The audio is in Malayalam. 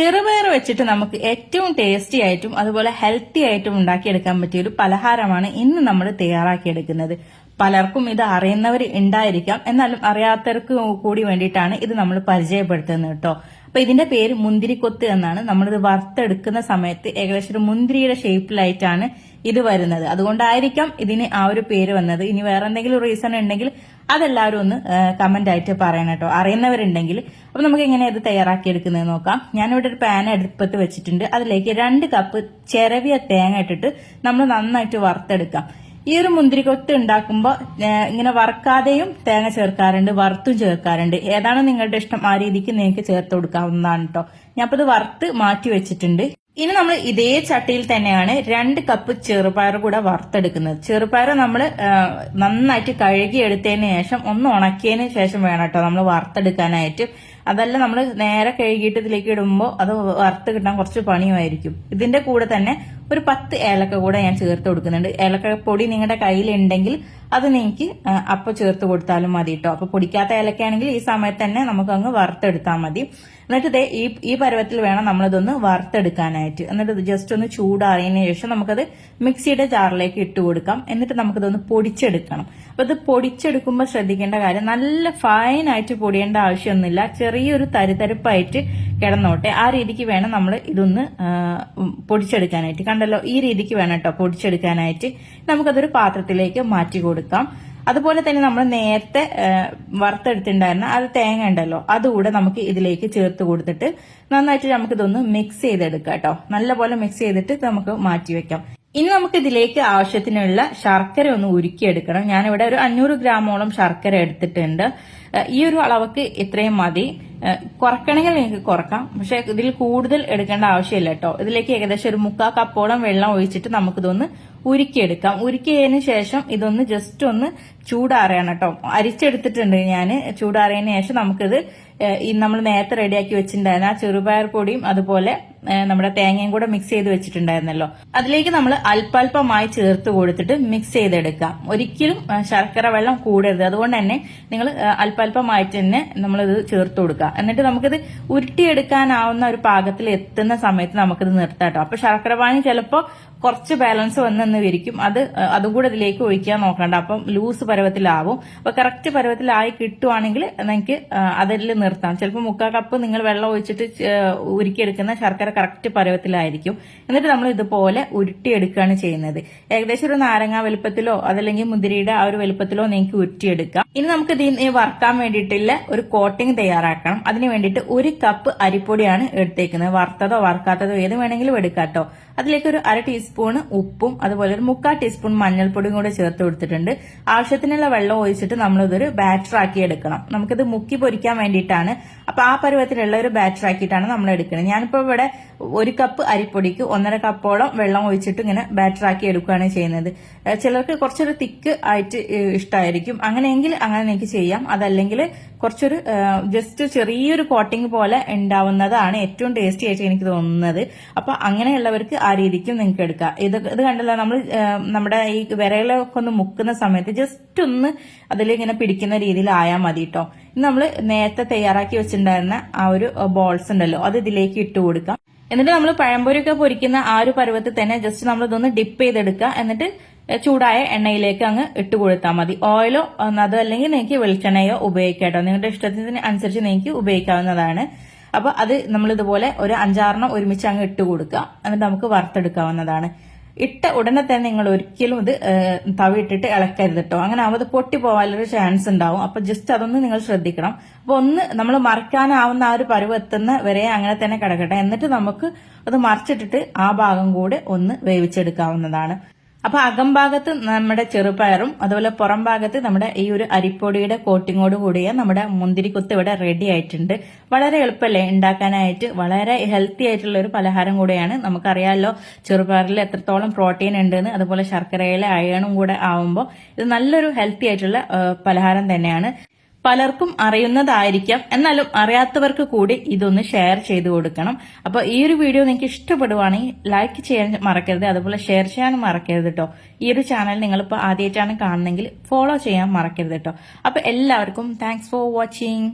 ചെറുപയർ വെച്ചിട്ട് നമുക്ക് ഏറ്റവും ടേസ്റ്റി ആയിട്ടും അതുപോലെ ഹെൽത്തി ആയിട്ടും ഉണ്ടാക്കിയെടുക്കാൻ പറ്റിയ ഒരു പലഹാരമാണ് ഇന്ന് നമ്മൾ തയ്യാറാക്കിയെടുക്കുന്നത്. പലർക്കും ഇത് അറിയുന്നവർ ഉണ്ടായിരിക്കാം. എന്നാലും അറിയാത്തവർക്ക് കൂടി വേണ്ടിയിട്ടാണ് ഇത് നമ്മൾ പരിചയപ്പെടുത്തുന്നത് കേട്ടോ. അപ്പൊ ഇതിന്റെ പേര് മുന്തിരിക്കൊത്ത് എന്നാണ്. നമ്മളിത് വറുത്തെടുക്കുന്ന സമയത്ത് ഏകദേശം ഒരു മുന്തിരിയുടെ ഷേപ്പിലായിട്ടാണ് ഇത് വരുന്നത്. അതുകൊണ്ടായിരിക്കാം ഇതിന് ആ ഒരു പേര് വന്നത്. ഇനി വേറെ എന്തെങ്കിലും റീസൺ ഉണ്ടെങ്കിൽ അതെല്ലാവരും ഒന്ന് കമന്റ് ആയിട്ട് പറയണം കേട്ടോ. അറിയുന്നവരുണ്ടെങ്കിൽ. അപ്പൊ നമുക്ക് എങ്ങനെ ഇത് തയ്യാറാക്കിയെടുക്കുന്നത് നോക്കാം. ഞാനിവിടെ ഒരു പാൻ അടുപ്പത്ത് വെച്ചിട്ടുണ്ട്. അതിലേക്ക് രണ്ട് കപ്പ് ചെറവിയ തേങ്ങ ഇട്ടിട്ട് നമ്മൾ നന്നായിട്ട് വറുത്തെടുക്കാം. ഈ ഒരു മുന്തിരിക്കൊത്ത് ഉണ്ടാക്കുമ്പോൾ ഇങ്ങനെ വറുക്കാതെയും തേങ്ങ ചേർക്കാറുണ്ട് വറുത്തും ചേർക്കാറുണ്ട്. ഏതാണ് നിങ്ങളുടെ ഇഷ്ടം? ആ രീതിക്ക് നിങ്ങൾക്ക് ചേർത്ത് കൊടുക്കാവുന്നതാണ് കേട്ടോ ഞാൻ ഇത് വറുത്ത് മാറ്റി വെച്ചിട്ടുണ്ട്. ഇനി നമ്മൾ ഇതേ ചട്ടിയിൽ തന്നെയാണ് രണ്ട് കപ്പ് ചെറുപയർ കൂടെ വറുത്തെടുക്കുന്നത്. ചെറുപയർ നമ്മൾ നന്നായിട്ട് കഴുകി എടുത്തതിന് ശേഷം ഒന്ന് ഉണക്കിയതിന് ശേഷം വേണം കേട്ടോ നമ്മൾ വറുത്തെടുക്കാനായിട്ട്. അതല്ല നമ്മൾ നേരെ കഴുകിയിട്ട് ഇതിലേക്ക് ഇടുമ്പോൾ അത് വറുത്ത് കിട്ടാൻ കുറച്ച് പണിയുമായിരിക്കും. ഇതിന്റെ കൂടെ തന്നെ ഒരു പത്ത് ഏലക്ക കൂടെ ഞാൻ ചേർത്ത് കൊടുക്കുന്നുണ്ട്. ഏലക്ക പൊടി നിങ്ങളുടെ കയ്യിലുണ്ടെങ്കിൽ അത് നിങ്ങൾക്ക് അപ്പോൾ ചേർത്ത് കൊടുത്താലും മതി കേട്ടോ അപ്പൊ പൊടിക്കാത്ത ഏലക്കയാണെങ്കിൽ ഈ സമയത്ത് തന്നെ നമുക്ക് അങ്ങ് വറുത്തെടുത്താൽ മതി. എന്നിട്ട് ഇതേ ഈ ഈ പരുവത്തിൽ വേണം നമ്മളിതൊന്ന് വറുത്തെടുക്കാനായിട്ട്. എന്നിട്ട് ഇത് ജസ്റ്റ് ഒന്ന് ചൂടാറിയതിന് ശേഷം നമുക്കത് മിക്സിയുടെ ജാറിലേക്ക് ഇട്ട് കൊടുക്കാം. എന്നിട്ട് നമുക്കിതൊന്ന് പൊടിച്ചെടുക്കണം. അപ്പൊ ഇത് പൊടിച്ചെടുക്കുമ്പോൾ ശ്രദ്ധിക്കേണ്ട കാര്യം നല്ല ഫൈനായിട്ട് പൊടിയേണ്ട ആവശ്യമൊന്നുമില്ല. ചെറിയൊരു തരിതരിപ്പായിട്ട് കിടന്നോട്ടെ. ആ രീതിക്ക് വേണം നമ്മൾ ഇതൊന്ന് പൊടിച്ചെടുക്കാനായിട്ട്. കണ്ടല്ലോ ഈ രീതിക്ക് വേണം കേട്ടോ പൊടിച്ചെടുക്കാനായിട്ട്. നമുക്കതൊരു പാത്രത്തിലേക്ക് മാറ്റി കൊടുക്കാം. അതുപോലെ തന്നെ നമ്മൾ നേരത്തെ വറുത്തെടുത്തിട്ടുണ്ടായിരുന്ന അത് തേങ്ങ ഉണ്ടല്ലോ അതുകൂടെ നമുക്ക് ഇതിലേക്ക് ചേർത്ത് കൊടുത്തിട്ട് നന്നായിട്ട് നമുക്കിതൊന്ന് മിക്സ് ചെയ്തെടുക്കാം കേട്ടോ. നല്ലപോലെ മിക്സ് ചെയ്തിട്ട് നമുക്ക് മാറ്റി വെക്കാം. ഇനി നമുക്ക് ഇതിലേക്ക് ആവശ്യത്തിനുള്ള ശർക്കര ഒന്ന് ഉരുക്കിയെടുക്കണം. ഞാനിവിടെ ഒരു അഞ്ഞൂറ് ഗ്രാമോളം ശർക്കര എടുത്തിട്ടുണ്ട്. ഈ ഒരു അളവക്ക് ഇത്രയും മതി. കുറക്കണമെങ്കിൽ നിങ്ങൾക്ക് കുറക്കാം. പക്ഷെ ഇതിൽ കൂടുതൽ എടുക്കേണ്ട ആവശ്യമില്ല കേട്ടോ. ഇതിലേക്ക് ഏകദേശം ഒരു മുക്കാൽ കപ്പോളം വെള്ളം ഒഴിച്ചിട്ട് നമുക്കിതൊന്ന് ഉരുക്കിയെടുക്കാം. ഉരുക്കിയതിന് ശേഷം ഇതൊന്ന് ജസ്റ്റ് ഒന്ന് ചൂടാറിയാണ് കേട്ടോ. അരിച്ചെടുത്തിട്ടുണ്ട് ഞാൻ ചൂടാറിയതിന് ശേഷം നമുക്കിത് നമ്മൾ നേരത്തെ റെഡിയാക്കി വെച്ചിട്ടുണ്ടായിരുന്ന ആ ചെറുപയർ പൊടിയും അതുപോലെ നമ്മുടെ തേങ്ങയും കൂടെ മിക്സ് ചെയ്ത് വെച്ചിട്ടുണ്ടായിരുന്നല്ലോ. അതിലേക്ക് നമ്മൾ അല്പാൽപമായി ചേർത്ത് കൊടുത്തിട്ട് മിക്സ് ചെയ്തെടുക്കാം. ഒരിക്കലും ശർക്കര വെള്ളം കൂടരുത്. അതുകൊണ്ട് തന്നെ നിങ്ങൾ അല്പല്പമായിട്ട് തന്നെ നമ്മളിത് ചേർത്ത് കൊടുക്കുക എന്നിട്ട് നമുക്കിത് ഉരുട്ടിയെടുക്കാനാവുന്ന ഒരു പാകത്തിൽ എത്തുന്ന സമയത്ത് നമുക്കിത് നിർത്താട്ടോ. അപ്പൊ ശർക്കര പാനി ചിലപ്പോൾ കുറച്ച് ബാലൻസ് വന്നെന്ന് വിരിക്കും അത് അതും കൂടെ ഇതിലേക്ക് ഒഴിക്കാൻ നോക്കണ്ട. അപ്പം ലൂസ് പരുവത്തിലാവും. അപ്പൊ കറക്റ്റ് പരുവത്തിലായി കിട്ടുവാണെങ്കിൽ നിങ്ങൾക്ക് അതിൽ നിർത്താം. ചിലപ്പോൾ മുക്കാ കപ്പ് നിങ്ങൾ വെള്ളം ഒഴിച്ചിട്ട് ഉരുക്കിയെടുക്കുന്ന ശർക്കര കറക്റ്റ് പരുവത്തിലായിരിക്കും. എന്നിട്ട് നമ്മൾ ഇതുപോലെ ഉരുട്ടിയെടുക്കുകയാണ് ചെയ്യുന്നത്. ഏകദേശം ഒരു നാരങ്ങ വലുപ്പത്തിലോ അതല്ലെങ്കിൽ മുന്തിരിയുടെ ആ ഒരു വലുപ്പത്തിലോ നിങ്ങൾക്ക് ഉരുട്ടിയെടുക്കാം. ഇനി നമുക്ക് ഇതിന് വറുക്കാൻ വേണ്ടിയിട്ടുള്ള ഒരു കോട്ടിംഗ് തയ്യാറാക്കണം. അതിന് വേണ്ടിയിട്ട് ഒരു കപ്പ് അരിപ്പൊടിയാണ് എടുത്തേക്കുന്നത്. വറുത്തതോ വറുക്കാത്തതോ ഏത് വേണമെങ്കിലും എടുക്കാട്ടോ. അതിലേക്ക് ഒരു അര ടീസ്പൂൺ ഉപ്പും അതുപോലെ ഒരു മുക്കാൽ ടീസ്പൂൺ മഞ്ഞൾപ്പൊടിയും കൂടെ ചേർത്ത് കൊടുത്തിട്ടുണ്ട്. ആവശ്യത്തിനുള്ള വെള്ളം ഒഴിച്ചിട്ട് നമ്മളിതൊരു ബാറ്റർ ആക്കി എടുക്കണം. നമുക്കിത് മുക്കി പൊരിക്കാൻ വേണ്ടിയിട്ടാണ്. അപ്പൊ ആ പരുവത്തിലുള്ള ഒരു ബാറ്റർ ആക്കിയിട്ടാണ് നമ്മൾ എടുക്കുന്നത്. ഞാനിപ്പോ ഇവിടെ ഒരു കപ്പ് അരിപ്പൊടിക്ക് ഒന്നര കപ്പോളം വെള്ളം ഒഴിച്ചിട്ട് ഇങ്ങനെ ബാറ്റർ ആക്കി എടുക്കുകയാണ് ചെയ്യുന്നത്. ചിലർക്ക് കുറച്ചൊരു തിക്ക് ആയിട്ട് ഇഷ്ടമായിരിക്കും അങ്ങനെയെങ്കിൽ അങ്ങനെ എനിക്ക് ചെയ്യാം. അതല്ലെങ്കിൽ കുറച്ചൊരു ജസ്റ്റ് ചെറിയൊരു കോട്ടിംഗ് പോലെ ഉണ്ടാവുന്നതാണ് ഏറ്റവും ടേസ്റ്റി ആയിട്ട് എനിക്ക് തോന്നുന്നത്. അപ്പൊ അങ്ങനെയുള്ളവർക്ക് ആ രീതിക്കും നിങ്ങൾക്ക് എടുക്കാം. ഇത് ഇത് കണ്ടല്ലോ നമ്മൾ നമ്മുടെ ഈ വിരകളൊക്കെ ഒന്ന് മുക്കുന്ന സമയത്ത് ജസ്റ്റ് ഒന്ന് അതിലിങ്ങനെ പിടിക്കുന്ന രീതിയിൽ ആയാൽ മതി കേട്ടോ ഇന്ന് നമ്മൾ നേരത്തെ തയ്യാറാക്കി വെച്ചിട്ടുണ്ടായിരുന്ന ആ ഒരു ബോൾസ് ഉണ്ടല്ലോ അത് ഇതിലേക്ക് ഇട്ട് കൊടുക്കാം. എന്നിട്ട് നമ്മൾ പഴംപൊരിയൊക്കെ പൊരിക്കുന്ന ആ ഒരു പരുവത്തിൽ തന്നെ ജസ്റ്റ് നമ്മൾ ഇതൊന്ന് ഡിപ്പ് ചെയ്തെടുക്കുക. എന്നിട്ട് ചൂടായ എണ്ണയിലേക്ക് അങ്ങ് ഇട്ട് കൊടുത്താൽ മതി. ഓയിലോ അത് അല്ലെങ്കിൽ നിങ്ങൾക്ക് വെളിച്ചെണ്ണയോ ഉപയോഗിക്കാട്ടോ. നിങ്ങളുടെ ഇഷ്ടത്തിന് അനുസരിച്ച് നിങ്ങൾക്ക് ഉപയോഗിക്കാവുന്നതാണ്. അപ്പൊ അത് നമ്മൾ ഇതുപോലെ ഒരു അഞ്ചാറെണ്ണം ഒരുമിച്ച് അങ്ങ് ഇട്ട് കൊടുക്കുക. എന്നിട്ട് നമുക്ക് വറുത്തെടുക്കാവുന്നതാണ്. ഇട്ട ഉടനെ തന്നെ നിങ്ങൾ ഒരിക്കലും ഇത് തവിട്ടിട്ട് ഇളക്കരുത് കേട്ടോ അങ്ങനെ ആവുമ്പോൾ പൊട്ടി പോകാനൊരു ചാൻസ് ഉണ്ടാവും. അപ്പൊ ജസ്റ്റ് അതൊന്ന് നിങ്ങൾ ശ്രദ്ധിക്കണം. അപ്പൊ ഒന്ന് നമ്മൾ മറിക്കാനാവുന്ന ആ ഒരു പരുവ് എത്തുന്ന വരെ അങ്ങനെ തന്നെ കിടക്കട്ടെ. എന്നിട്ട് നമുക്ക് അത് മറിച്ചിട്ടിട്ട് ആ ഭാഗം കൂടെ ഒന്ന് വേവിച്ചെടുക്കാവുന്നതാണ്. അപ്പൊ അകംഭാഗത്ത് നമ്മുടെ ചെറുപയറും അതുപോലെ പുറം ഭാഗത്ത് നമ്മുടെ ഈ ഒരു അരിപ്പൊടിയുടെ കോട്ടിങ്ങോട് കൂടിയ നമ്മുടെ മുന്തിരിക്കുത്ത് ഇവിടെ റെഡി ആയിട്ടുണ്ട്. വളരെ എളുപ്പമല്ലേ ഉണ്ടാക്കാനായിട്ട്? വളരെ ഹെൽത്തി ആയിട്ടുള്ള ഒരു പലഹാരം കൂടെയാണ്. നമുക്കറിയാമല്ലോ ചെറുപയറിൽ എത്രത്തോളം പ്രോട്ടീൻ ഉണ്ടെന്ന് അതുപോലെ ശർക്കരയിലെ അയണും കൂടെ ആവുമ്പോൾ ഇത് നല്ലൊരു ഹെൽത്തി ആയിട്ടുള്ള പലഹാരം തന്നെയാണ്. പലർക്കും അറിയുന്നതായിരിക്കാം. എന്നാലും അറിയാത്തവർക്ക് കൂടി ഇതൊന്ന് ഷെയർ ചെയ്ത് കൊടുക്കണം. അപ്പോൾ ഈ ഒരു വീഡിയോ നിങ്ങൾക്ക് ഇഷ്ടപ്പെടുവാണെങ്കിൽ ലൈക്ക് ചെയ്യാൻ മറക്കരുത്. അതുപോലെ ഷെയർ ചെയ്യാനും മറക്കരുത് കേട്ടോ ഈ ഒരു ചാനൽ നിങ്ങളിപ്പോൾ ആദ്യമായിട്ടാണ് കാണുന്നെങ്കിൽ ഫോളോ ചെയ്യാൻ മറക്കരുത് കേട്ടോ അപ്പോൾ എല്ലാവർക്കും താങ്ക്സ് ഫോർ വാച്ചിങ്